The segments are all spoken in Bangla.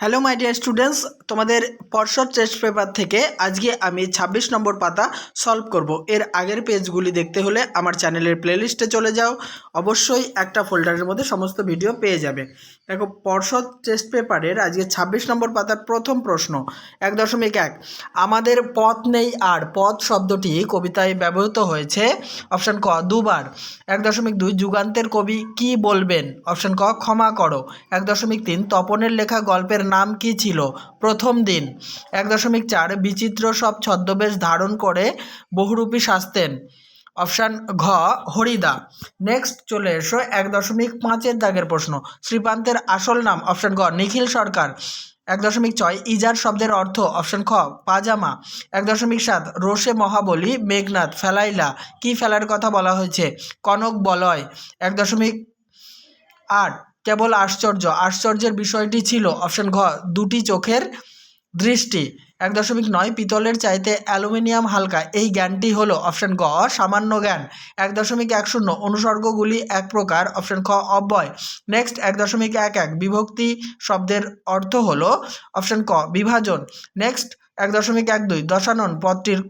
হ্যালো মাই ডিয়ার স্টুডেন্টস তোমাদের পর্ষদ টেস্ট পেপার থেকে আজকে আমি ২৬ নম্বর পাতা সলভ করব। এর আগের পেজগুলি দেখতে হলে আমার চ্যানেলের প্লেলিস্টে চলে যাও। অবশ্যই একটা ফোল্ডারের মধ্যে সমস্ত ভিডিও পেয়ে যাবে। দেখো, পর্ষদ টেস্ট পেপারের আজকে ২৬ নম্বর পাতার প্রথম প্রশ্ন, এক দশমিক এক। আমাদের পথ নেই আর, পথ শব্দটি কবিতায় ব্যবহৃত হয়েছে। অপশান ক, দুবার। এক দশমিক দুই, যুগান্তের কবি কি বলবেন? অপশান ক, ক্ষমা করো। এক দশমিক তিন, তপনের লেখা গল্পের নাম কি ছিল? প্রথম দিন। এক দশমিক চার, বিচিত্র সব ছদ্মবেশ ধারণ করে বহুরূপী সাজতেন। অপশান ঘ, হরিদা। নেক্সট চলে এসো, এক দশমিক পাঁচের দাগের প্রশ্ন। শ্রীপান্তের আসল নাম, অপশান গ নিখিল সরকার। এক দশমিক ছয়, ইজার শব্দের অর্থ, অপশান খ, পাজামা। এক দশমিক সাত, রোষে মহাবলী মেঘনাথ ফেলাইলা। কি ফেলার কথা বলা হয়েছে? কনক বলয়। এক দশমিক আট কেবল আশ্চর্য। আশ্চর্যের বিষয়টি ছিল অপশন ঘ, দুটি চোখের দৃষ্টি। এক দশমিক নয়, পিতলের চাইতে অ্যালুমিনিয়াম হালকা। এই জ্ঞানটি হলো অপশন গ, সামান্য জ্ঞান। এক দশমিক এক শূন্য, অনুসর্গগুলি এক প্রকার। অপশন খ, অব্যয়। নেক্সট এক দশমিক এক এক, বিভক্তি শব্দের অর্থ হলো অপশন ক, বিভাজন। নেক্সট এক দশমিক এক দুই, দশানন পদটির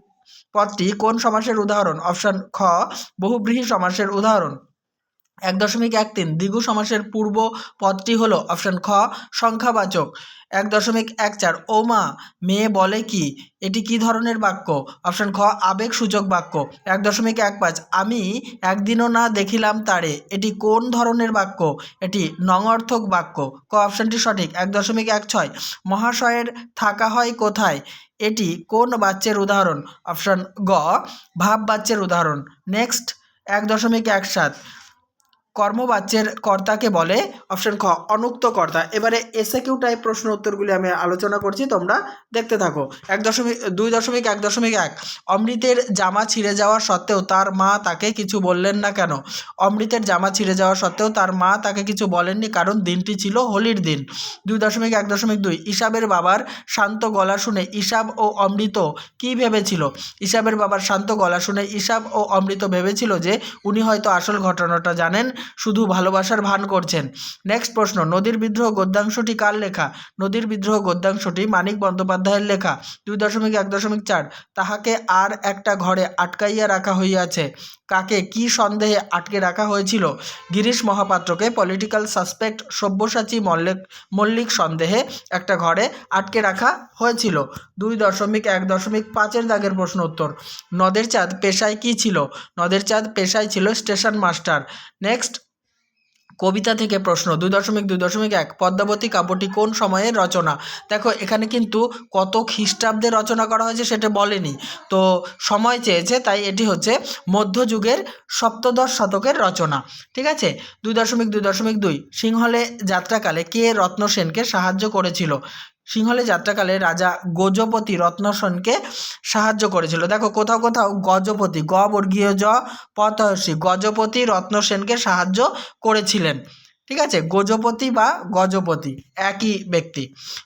পদটি কোন সমাসের উদাহরণ? অপশন খ, বহুব্রীহি সমাসের উদাহরণ। এক দশমিক এক তিন দ্বিগু সমাসের পূর্ব পদটি হলো অপশন খ, সংখ্যাবাচক। এক দশমিক এক চার, ওমা, মেয়ে বলে কি? এটি কি ধরনের বাক্য? অপশন খ আবেগসূচক বাক্য। এক দশমিক এক পাঁচ, আমি একদিনও না দেখিলাম তারে। এটি কোন ধরনের বাক্য? এটি নঙর্থক বাক্য। ক, অপশনটি সঠিক। এক দশমিক এক ছয়, মহাশয়ের থাকা হয় কোথায়? এটি কোন বাচ্চের উদাহরণ? অপশন গ ভাব বাচ্চের উদাহরণ। নেক্সট, এক দশমিক এক সাত কর্মবাচ্যের কর্তাকে বলে অপশন খ অনুক্ত কর্তা এবারে এসে কিউ টাইপ প্রশ্ন উত্তরগুলি আমি আলোচনা করছি, তোমরা দেখতে থাকো। এক দশমিক, দুই দশমিক, এক দশমিক এক। অমৃতের জামা ছিঁড়ে যাওয়া সত্ত্বেও তার মা তাকে কিছু বললেন না কেন? অমৃতের জামা ছিঁড়ে যাওয়া সত্ত্বেও তার মা তাকে কিছু বলেননি, কারণ দিনটি ছিল হোলির দিন। দুই দশমিক, এক দশমিক দুই। ইসাবের বাবার শান্ত গলা শুনে ইসাব ও অমৃত কি ভেবেছিল? ইসাবের বাবার শান্ত গলা শুনে ইসাব ও অমৃত ভেবেছিল যে, উনি হয়তো আসল ঘটনাটা জানেন। শুধু ভালোবাসার ভান করছেন। নেক্সট প্রশ্ন, নদীর বিদ্রোহ গদ্যাংশটি কার লেখা? নদীর বিদ্রোহ গদ্যাংশটি মানিক বন্দ্যোপাধ্যায়ের লেখা। দুই দশমিক এক দশমিক চার, তাহাকে আর একটা ঘরে আটকাইয়া রাখা হইয়াছে। কাকে কি সন্দেহে আটকে রাখা হয়েছিল? গিরিশ মহাপাত্রকে পলিটিক্যাল সাসপেক্ট সব্যসাচী মল্লিক মল্লিক সন্দেহে একটা ঘরে আটকে রাখা হয়েছিল। দুই দশমিক এক দশমিক পাঁচের দাগের প্রশ্ন উত্তর, নদের চাঁদ পেশায় কি ছিল? নদের চাঁদ পেশায় ছিল স্টেশন মাস্টার। নেক্সট কবিতা থেকে প্রশ্ন, দুই দশমিক দুই দশমিক এক, পদ্মাবতী কাব্যটি কোন সময়ের রচনা? দেখো, এখানে কিন্তু কত খ্রিস্টাব্দে রচনা করা হয়েছে সেটা বলেনি। তো সময় চেয়েছে, তাই এটি হচ্ছে মধ্যযুগের সপ্তদশ শতকের রচনা। ঠিক আছে? দুই দশমিক দুই দশমিক দুই, সিংহলে যাত্রাকালে কে রত্ন সেনকে সাহায্য করেছিল? সিংহলে যাত্রাকালে রাজা গজপতি রত্নসেনকে সাহায্য করেছিল। দেখো, কোথাও কোথাও গজপতি, গ বর্গীয় জ পতহসি গজপতি রত্নসেনকে সাহায্য করেছিলেন। ঠিক আছে? গজপতি বা গজপতি, একই ব্যক্তি।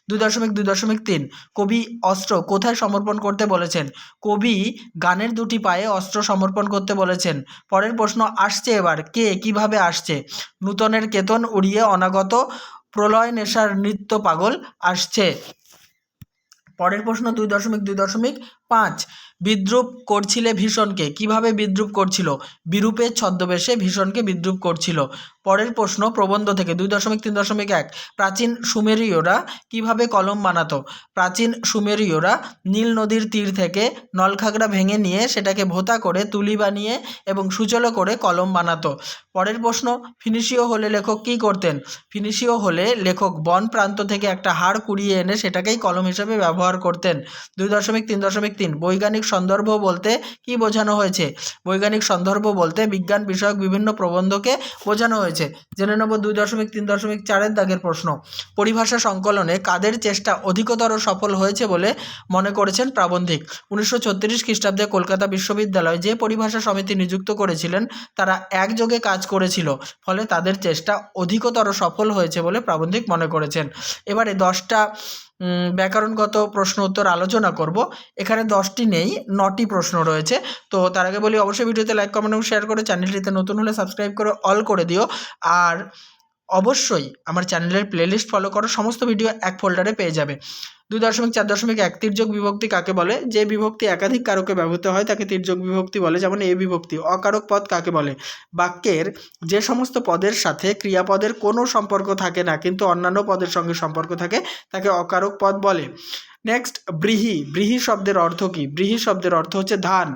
দুই দশমিক দুই দশমিক তিন, কবি অস্ত্র কোথায় সমর্পণ করতে বলেছেন? কবি গানের দুটি পায়ে অস্ত্র সমর্পণ করতে বলেছেন। পরের প্রশ্ন, আসছে এবার? কে? কীভাবে আসছে? নূতনের কেতন উড়িয়ে অনাগত প্রলয় নেশার নৃত্য পাগল আসছে। পরের প্রশ্ন দুই দশমিক দুই দশমিক পাঁচ। বিদ্রুপ করছিলে ভীষণকে। কীভাবে বিদ্রুপ করছিল? বিরূপের ছদ্মবেশে ভীষণকে বিদ্রুপ করছিল। পরের প্রশ্ন, প্রবন্ধ থেকে, দুই দশমিক, তিন দশমিক এক। প্রাচীন সুমেরীয়রা কীভাবে কলম বানাতো? প্রাচীন সুমেরীয়রা নীল নদীর তীর থেকে নলখাগড়া ভেঙে নিয়ে সেটাকে ভোতা করে তুলি বানিয়ে এবং সুচলো করে কলম বানাতো। পরের প্রশ্ন, ফিনিশীয় হলে লেখক কী করতেন? ফিনিশীয় হলে লেখক বন প্রান্ত থেকে একটা হাড় কুড়িয়ে এনে সেটাকেই কলম হিসেবে ব্যবহার করতেন। দুই দশমিক, তিন দশমিক তিন, বৈজ্ঞানিক সন্দর্ভ বলতে কি বোঝানো হয়েছে? বৈজ্ঞানিক সন্দর্ভ বলতে বিজ্ঞান বিষয়ক বিভিন্ন প্রবন্ধকে বোঝানো হয়েছে। জেনে নেব দুই দশমিক তিন দশমিক চারের দাগের প্রশ্ন। পরিভাষা সংকলনে কাদের চেষ্টা অধিকতর সফল হয়েছে বলে মনে করেছেন প্রাবন্ধিক? উনিশশো ছত্রিশ খ্রিস্টাব্দে কলকাতা বিশ্ববিদ্যালয় যে পরিভাষা সমিতি নিযুক্ত করেছিলেন, তারা একযোগে কাজ করেছিল, ফলে তাদের চেষ্টা অধিকতর সফল হয়েছে বলে প্রাবন্ধিক মনে করেছেন। এবারে দশটা ব্যাকরণগত প্রশ্ন উত্তর আলোচনা করব। এখানে দশটি নেই, নটি প্রশ্ন রয়েছে। তো তার আগে বলি, অবশ্যই ভিডিওতে লাইক কমেন্ট এবং শেয়ার করে চ্যানেলটিতে নতুন হলে সাবস্ক্রাইব করে অল করে দিও। আর অবশ্যই আমার চ্যানেলের প্লেলিস্ট ফলো করো সমস্ত ভিডিও এক ফোল্ডারে পেয়ে যাবে। দুই দশমিক চার দশমিক এক তির্যক বিভক্তি কাকে বলে? যে বিভক্তি একাধিক কারকে ব্যবহৃত হয়, তাকে তির্যক বিভক্তি বলে, যেমন এ বিভক্তি। অকারক পদ কাকে বলে? বাক্যের যে সমস্ত পদের সাথে ক্রিয়াপদের কোনো সম্পর্ক থাকে না, কিন্তু অন্যান্য পদের সঙ্গে সম্পর্ক থাকে, তাকে অকারক পদ বলে। নেক্সট ব্রিহি। ব্রিহি শব্দের অর্থ কী? ব্রিহি শব্দের অর্থ হচ্ছে ধান।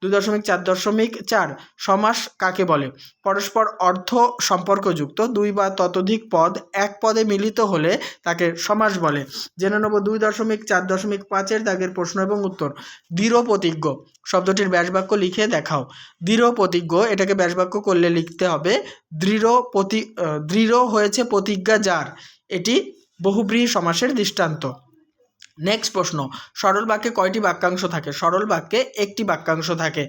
দুই দশমিক চার দশমিক চার, সমাস কাকে বলে? পরস্পর অর্থ সম্পর্কযুক্ত, দুই বা ততোধিক পদ এক পদে মিলিত হলে তাকে সমাস বলে। জেনে নেব দুই দশমিক চার দশমিক পাঁচের দাগের প্রশ্ন এবং উত্তর। দৃঢ় প্রতিজ্ঞ শব্দটির ব্যাসবাক্য লিখে দেখাও। দৃঢ় প্রতিজ্ঞ এটাকে ব্যাসবাক্য করলে লিখতে হবে দৃঢ় প্রতি দৃঢ় হয়েছে প্রতিজ্ঞা যার। এটি বহুব্রীহি সমাসের দৃষ্টান্ত। নেক্সট প্রশ্ন, সরল বাক্যে কয়টি বাক্যাংশ থাকে? সরল বাক্যে একটি বাক্যাংশ থাকে।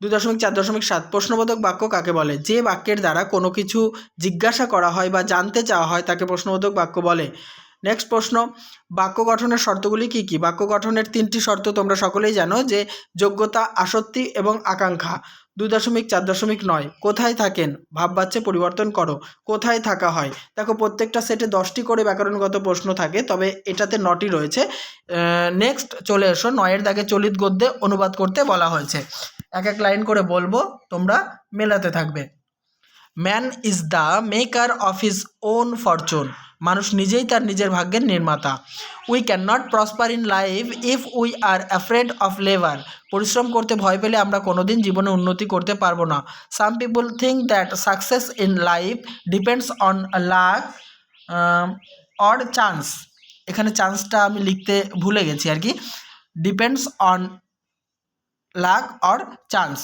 দুই দশমিক চার দশমিক সাত, প্রশ্নবোধক বাক্য কাকে বলে? যে বাক্যের দ্বারা কোনো কিছু জিজ্ঞাসা করা হয় বা জানতে চাওয়া হয় তাকে প্রশ্নবোধক বাক্য বলে। নেক্সট প্রশ্ন, বাক্য গঠনের শর্তগুলি কী কী? বাক্য গঠনের তিনটি শর্ত তোমরা সকলেই জানো যে যোগ্যতা, আসক্তি এবং আকাঙ্ক্ষা। দুই দশমিক চার দশমিক নয়। কোথায় থাকেন? ভাববাচ্যে পরিবর্তন করো। কোথায় থাকা হয়? দেখো, প্রত্যেকটা সেটে দশটি করে ব্যাকরণগত প্রশ্ন থাকে, তবে এটাতে নটি রয়েছে। নেক্সট চলে এসো। নয়ের দাগে চলিত গদ্যে অনুবাদ করতে বলা হয়েছে। এক এক লাইন করে বলব, তোমরা মেলাতে থাকবে। Man is the maker of his own fortune মানুষ নিজেই তার নিজের ভাগ্যের নির্মাতা। We can not prosper in life if we are afraid of labour পরিশ্রম করতে ভয় পেলে আমরা কোনোদিন জীবনে উন্নতি করতে পারব না। Some people think that success in life depends on luck or chance এখানে চান্সটা আমি লিখতে ভুলে গেছি আর কি। Depends on luck or chance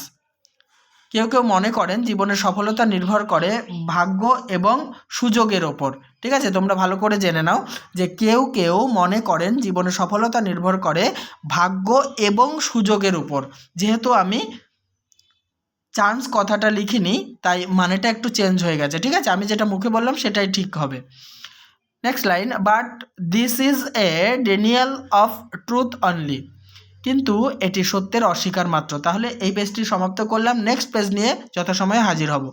কেউ কেউ মনে করেন জীবনের সফলতা নির্ভর করে ভাগ্য এবং সুযোগের ওপর। ঠিক আছে? তোমরা ভালো করে জেনে নাও যে কেউ কেউ মনে করেন জীবনের সফলতা নির্ভর করে ভাগ্য এবং সুযোগের উপর। যেহেতু আমি চান্স কথাটা লিখিনি, তাই মানেটা একটু চেঞ্জ হয়ে গেছে। ঠিক আছে? আমি যেটা মুখে বললাম সেটাই ঠিক হবে। Next line but this is a denial of truth only কিন্তু এটি সত্যের অস্বীকার মাত্র। তাহলে এই পেজটি সমাপ্ত করলাম। নেক্সট পেজ নিয়ে যথাসময়ে হাজির হব।